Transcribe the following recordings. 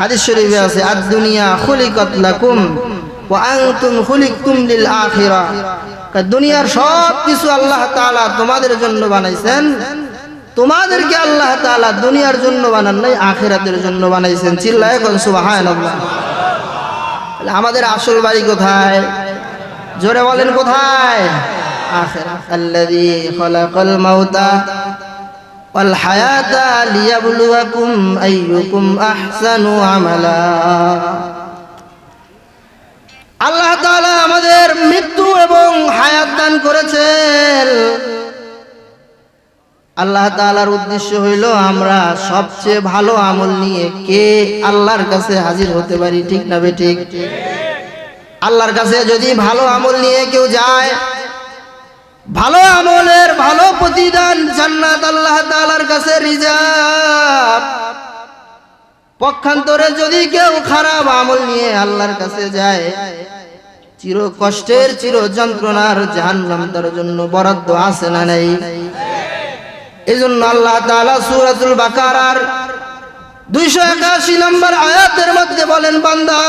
হাদিস শরীফে আছে আদ দুনিয়া খুলিকাত লাকুম ওয়া আনতুম খুলিকতুম লিল আখিরাহ দুনিয়ার সব কিছু আল্লাহ তাআলা তোমাদের জন্য বানাইছেন। তোমাদেরকে আল্লাহ তাআলা দুনিয়ার জন্য বানান নাই, আখিরাতের জন্য বানাইছেন। চিল্লায় কোন সুবহানাল্লাহ। আমাদের আসল বাড়ি কোথায়? জোরে বলেন কোথায়? আখিরাত আল্লাযী খলাকাল মাউতা। والحياة ليبلوكم أيكم أحسن عملا আল্লাহ তাআলা আমাদের মৃত্যু এবং হায়াত দান করেছেন আল্লাহ তাআলার উদ্দেশ্য হইল আমরা সবচেয়ে ভালো আমল নিয়ে কে আল্লাহর কাছে হাজির হতে পারি ঠিক না বে ঠিক আল্লাহর কাছে যদি ভালো আমল নিয়ে কেউ যায় ভালো আমলের ভালো প্রতিদান জান্নাত আল্লাহ তাআলার কাছে রিজার্ভ। পক্ষান্তরে যদি কেউ খারাপ আমল নিয়ে আল্লাহর কাছে যায়, চির কষ্টের, চির যন্ত্রণার জাহান্নাম তার জন্য বরাদ্দ আছে না নেই। এই জন্য আল্লাহ তাআলা সূরাতুল বাকারার দুইশো একাশি নম্বর আয়াতের মধ্যে বলেন, বান্দা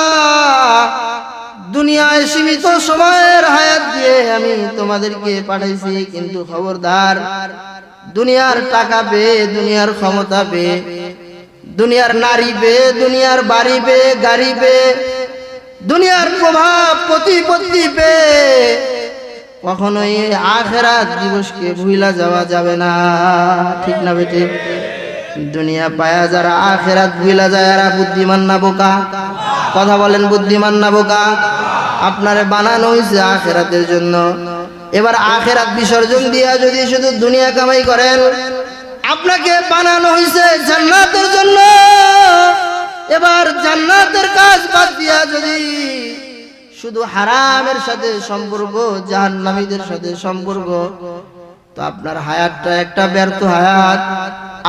দুনিয়ায় সীমিত সময়ের হায়াত দিয়ে আমি তোমাদেরকে পাঠাইছি, কিন্তু খবরদার, দুনিয়ার টাকা পে দুনিয়ার ক্ষমতা পে দুনিয়ার নারী পে দুনিয়ার বাড়ি পে গাড়ি পে দুনিয়ার প্রভাব, প্রতিপত্তি পে কখনোই আখেরাত দিবসকে ভুইলা যাওয়া যাবে না। ঠিক না বেটে? দুনিয়া পায়া যারা আখেরাত ভুইলা যায়, এরা বুদ্ধিমান না বোকা। কথা বলেন বুদ্ধিমান না বোকা। আপনারে বানানো হয়েছে আখেরাতের জন্য। এবার আখেরাত বিসর্জন দিয়া যদি শুধু দুনিয়া কামাই করেন, আপনাকে বানানো হয়েছে জান্নাতের জন্য। এবার জান্নাতের কাজ বাদ দিয়া যদি শুধু হারামের সাথে সম্পর্ক, জাহান্নামীদের সাথে সম্পর্ক, তো আপনার হায়াতটা একটা ব্যর্থ হায়াত।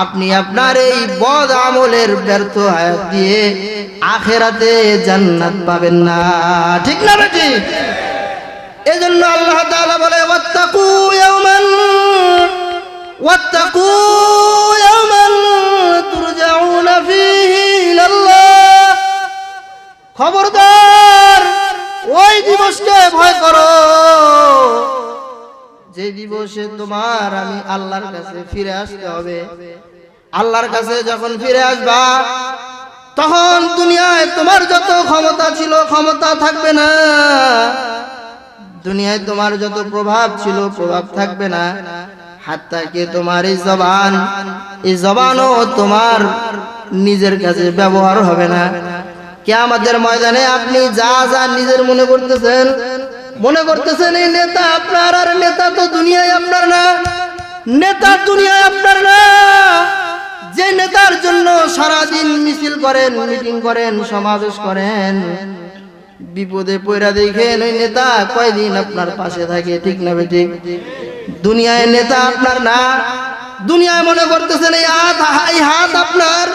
আপনি আপনার এই বদ আমলের ব্যর্থ হায়াত দিয়ে আখেরাতে জান্নাত পাবেন না। ঠিক না বেটি? এজন্য আল্লাহ তাআলা বলে, ওয়াত্তাকু ইয়াওমান ওয়াত্তাকু ইয়াওমান তুরজাউনা ফীহি ইলাল্লাহ। খবরদার, ওই দিবসকে ভয় করো। যে দিবসে তোমার আমি আল্লাহর কাছে ফিরে আসতে হবে। আল্লাহর কাছে যখন ফিরে আসবা তখন দুনিয়ায় তোমার যত ক্ষমতা ছিল, ক্ষমতা থাকবে না। দুনিয়ায় তোমার যত প্রভাব ছিল, প্রভাব থাকবে না। হাত্তাকে তোমার এই জবান? এই জবানও তোমার নিজের কাছে ব্যবহার হবে না। কে আমাদের ময়দানে আপনি যা যা নিজের মনে করতেছেন মনে করতেছেন এই নেতা আপনার, আর নেতা তো দুনিয়ায় আপনার না। নেতা দুনিয়ায় আপনার না। যে নেতার জন্য সারাদিন মিছিল করেন, মিটিং করেন, সমাবেশ করেন। বিপদে পয়রা দেখেন ওই নেতা কয়দিন আপনার পাশে থাকে, ঠিক না ঠিক দুনিয়ায় নেতা আপনার না। দুনিয়ায় মনে করতেছেন, এই হাত এই হাত আপনার।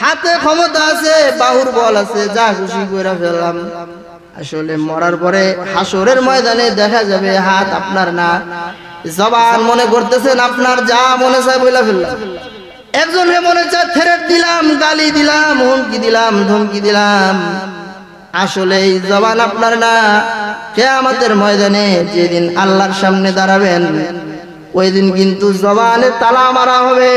হাতে ক্ষমতা আছে, বাহুর বল আছে, যা খুশি করে ফেললাম। আসলে মরার পরে হাসরের ময়দানে দেখা যাবে হাত আপনার না। জবান মনে করতেছেন, আপনার যা মনে চায় বইলা ফেললাম। একজনের মনে চায় থেরেট দিলাম, গালি দিলাম, হুমকি দিলাম, ধমকি দিলাম। আসলে এই জবান আপনার না। কে আমাদের ময়দানে যেদিন আল্লাহর সামনে দাঁড়াবেন ওই দিন কিন্তু জবানে তালা মারা হবে।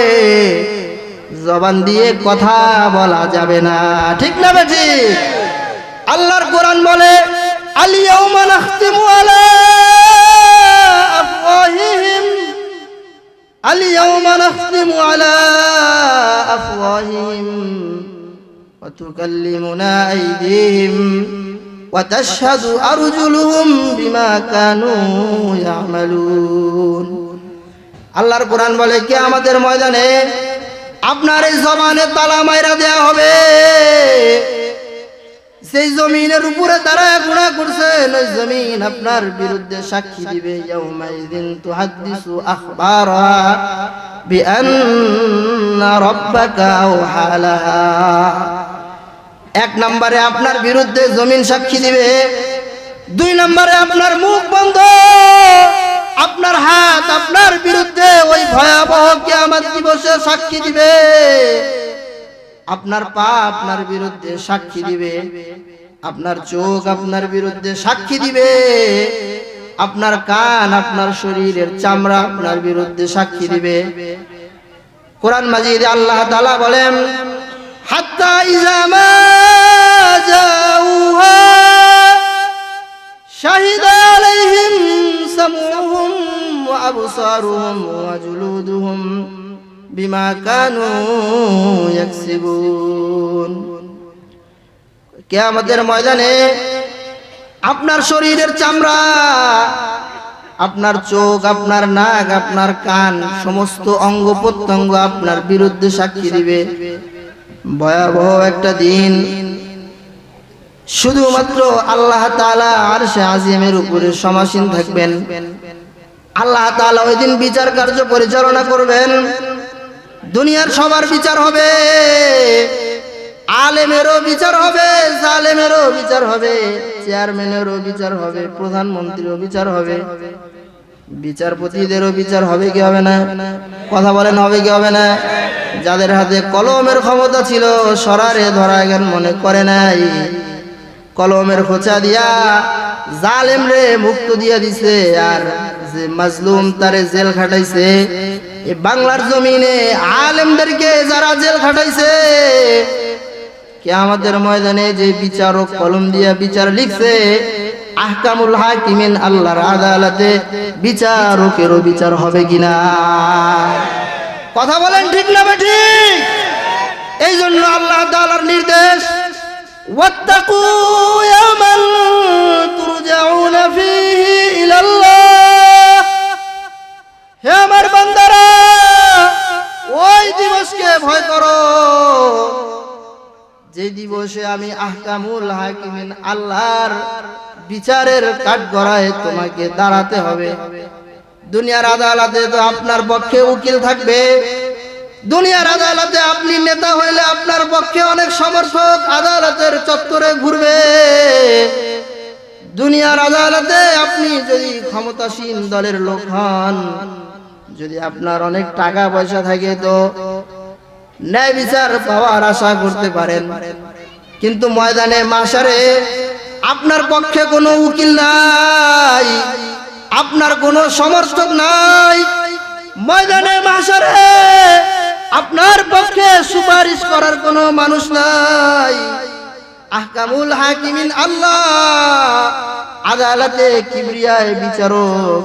জবান দিয়ে কথা বলা যাবে না। ঠিক না বেঠি আল্লাহর কোরআন বলে নাখতিমু আলা আফওয়াহিহিম আলিয়াউমা نختم على أفواههم وتكلمنا أيديهم وتشهد أرجلهم بما كانوا ইয়ামালুন আল্লাহর কোরআন বলে, কি আমাদের ময়দানে আপনার এই জবানে তালা মাইরা দেয়া হবে? সেই জমিনের উপরে তারা গুণা করছে ওই জমিন আপনার বিরুদ্ধে সাক্ষী দিবে। ইয়াউমাইযিন তুহাদ্দিসু আখবারা বিআন্না রাব্বাকা আওহা এক নম্বরে আপনার বিরুদ্ধে জমিন সাক্ষী দিবে, দুই নম্বরে আপনার মুখ বন্ধ, আপনার হাত আপনার বিরুদ্ধে ওই ভয়াবহ কিয়ামত দিবসে সাক্ষী দিবে। আপনার পা আপনার বিরুদ্ধে সাক্ষী দিবে। আপনার চোখ আপনার বিরুদ্ধে সাক্ষী দিবে। আপনার কান আপনার শরীরের চামড়া আপনার বিরুদ্ধে সাক্ষী দিবে। কোরআন মাজিদে আল্লাহ তাআলা বলেন, হাত্তা জাউহা বিমা কানু ইয়াকসিবুন। কিয়ামতের ময়দানে আপনার শরীরের চামড়া, আপনার চোখ, আপনার নাক, আপনার কান, সমস্ত অঙ্গ প্রত্যঙ্গ আপনার বিরুদ্ধে সাক্ষী দিবে। ভয়াবহ একটা দিন। শুধুমাত্র আল্লাহ তাআলা আর সে আজিমের উপরে সমাসীন থাকবেন। আল্লাহ তাআলা ওই দিন বিচার কার্য পরিচালনা করবেন। দুনিয়ার সবার বিচার হবে। আলেমেরও বিচার হবে, জালেমেরও বিচার হবে, চেয়ারম্যানেরও বিচার হবে, প্রধানমন্ত্রীরও বিচার হবে। বিচারপতিদেরও বিচার হবে কি হবে না? কথা বলেন, হবে কি হবে না? যাদের হাতে কলমের ক্ষমতা ছিল, সরারে ধরা গেল মনে করে নাই। কলমের খোঁচা দিয়া জালেম রে মুক্ত দিয়া দিছে, আর যে মাজলুম তারে জেল খাটাইছে বাংলার জমিনে আলেমদেরকে যারা জেল খাটাইছে কে আমাদের ময়দানে যে বিচারক কলম দিয়া বিচার লিখছে, আহকামুল হাকিমিন আল্লাহর আদালতে বিচারকেরও বিচার হবে কিনা? কথা বলেন ঠিক না ঠিক? এই জন্য আল্লাহ তাআলার নির্দেশ, ওয়াত্তাকু ইয়াওমান তুরজাউনা ফীহি ইলাল্লাহ। যে দিবসে আমি আহকামুল হাকিমিন আল্লাহর বিচারের কাঠগড়ায় তোমাকে দাঁড়াতে হবে। দুনিয়ার আদালতে তো আপনার পক্ষে উকিল থাকবে। দুনিয়ার আদালতে আপনি নেতা হইলে আপনার পক্ষে অনেক সমর্থক আদালতের চত্বরে ঘুরবে। দুনিয়ার আদালতে আপনি যদি ক্ষমতাসীন দলের লোক হন, যদি আপনার অনেক টাকা পয়সা থাকে তো ন্যায় বিচার পাওয়ার আশা করতে পারেন। কিন্তু ময়দানে মাসারে আপনার পক্ষে কোনো উকিল নাই, আপনার কোনো সমর্থক নাই। ময়দানে মাসারে আপনার পক্ষে সুপারিশ করার কোনো মানুষ নাই। আহকামুল হাকিমিন আল্লাহ আদালতে কিবরিয়ায় বিচারক।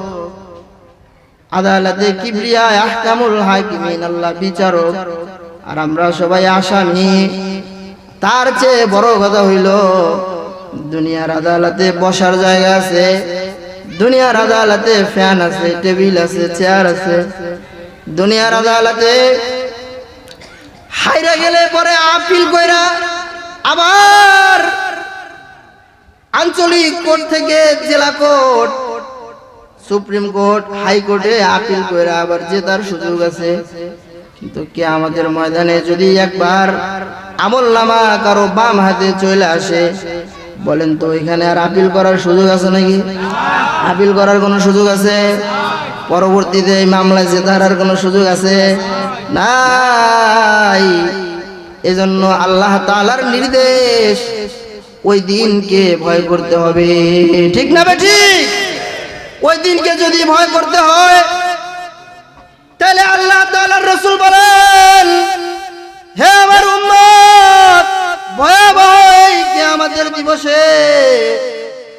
আদালতে কিবরিয়ায় আহকামুল হাকিমিন আল্লাহ বিচারক। আর আমরা সবাই আসামি। তার চেয়ে বড় কথা হইল, দুনিয়ার আদালতে বসার জায়গা আছে, দুনিয়ার আদালতে ফ্যান আছে, টেবিল আছে, চেয়ার আছে। দুনিয়ার আদালতে হাইরা গেলে পরে আপিল কইরা আবার আঞ্চলিক কোর্ট থেকে জেলা কোর্ট, সুপ্রিম কোর্ট হাইকোর্টে আপিল করে আবার জেতার সুযোগ আছে। কিন্তু কে আমাদের ময়দানে যদি একবার আমল নামা কারও বাম হাতে চলে আসে। বলেন তো, এখানে আর আপিল করার সুযোগ আছে নাকি? আপিল করার কোনো সুযোগ আছে? পরবর্তীতে এই মামলায় জেতার আর কোনো সুযোগ আছে? নাই। এজন্য আল্লাহ তাআলার নির্দেশ, ওই দিনকে ভয় করতে হবে। ঠিক না বে ঠিক? ওই দিনকে যদি ভয় করতে হয়, তাহলে আল্লাহ তাআলার রাসূল বলেন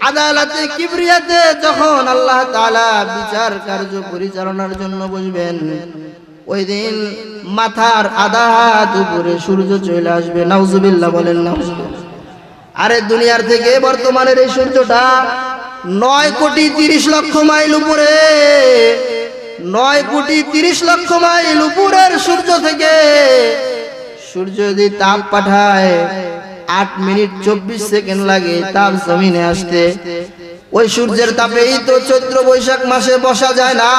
আদালতে কিবরিয়াতে যখন আল্লাহ তাআলা বিচার কার্য পরিচালনার জন্য বসবেন, ওই দিন মাথার আধা হাত উপরে সূর্য চলে আসবে। নাউজুবিল্লাহ বলেন, নাউজুবিল্লাহ। আরে দুনিয়ার থেকে বর্তমানের এই সূর্যটা নয় কোটি তিরিশ লক্ষ মাইল উপরে, নয় কোটি তিরিশ লক্ষ মাইল উপরের সূর্য থেকে সূর্য যদি তাপ পাঠায় আট মিনিট চব্বিশ সেকেন্ড লাগে তাপ জমিনে আসতে। ওই সূর্যের তাপেই তো চৈত্র বৈশাখ মাসে বসা যায় না।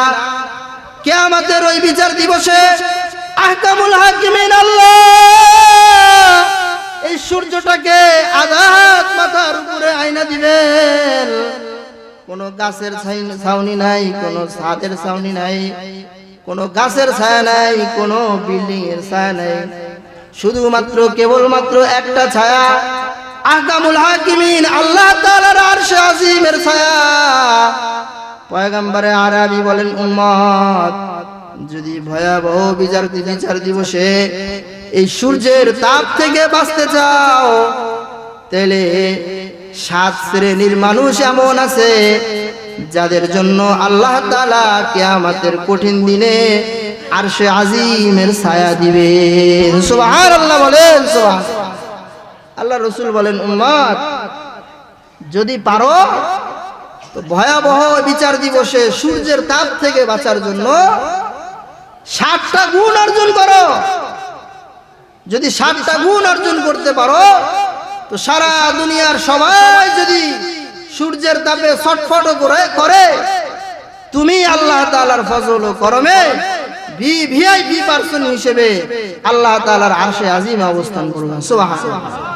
কে আমাদের ওই বিচার দিবসে আহকামুল হাকিমিন আল্লাহ এই সূর্যটাকে আঘাত মাথার উপরে আয়না দিবেন। কোন গাছের ছাউনি নাই, কোন ছাদের ছাউনি নাই, কোন গাছের ছায়া নাই, কোন বিল্ডিং এর ছায়া নাই। শুধুমাত্র কেবলমাত্র একটা ছায়া। আহকামুল হাকিমিন, আল্লাহ তাআলার আরশে আজিমের ছায়া। পয়গম্বরে আরবি বলেন, উম্মত, যদি ভয়াবহ বিচার বিচার দিবসে এই সূর্যের তাপ থেকে বাঁচতে চাও, তাহলে সাত শ্রেণির মানুষ এমন আছে যাদের জন্য আল্লাহ তাআলা কিয়ামতের কঠিন দিনে আর সে আজিমের ছায়া দিবেন সুবহানাল্লাহ বলেন আল্লাহ রসুল বলেন, উম্মত, যদি পারো, তো ভয়াবহ বিচার দিবসে সূর্যের তাপ থেকে বাঁচার জন্য ষাটটা গুণ অর্জন করো। যদি ষাটটা গুণ অর্জন করতে পারো, তো সারা দুনিয়ার সবাই যদি সূর্যের তাপে ছটফট করে করে। তুমি আল্লাহ তালার ফজল ও করমে ভিআইপি পার্সন হিসেবে আল্লাহ তালার আশে আজিম অবস্থান করবেন সুবহানাল্লাহ।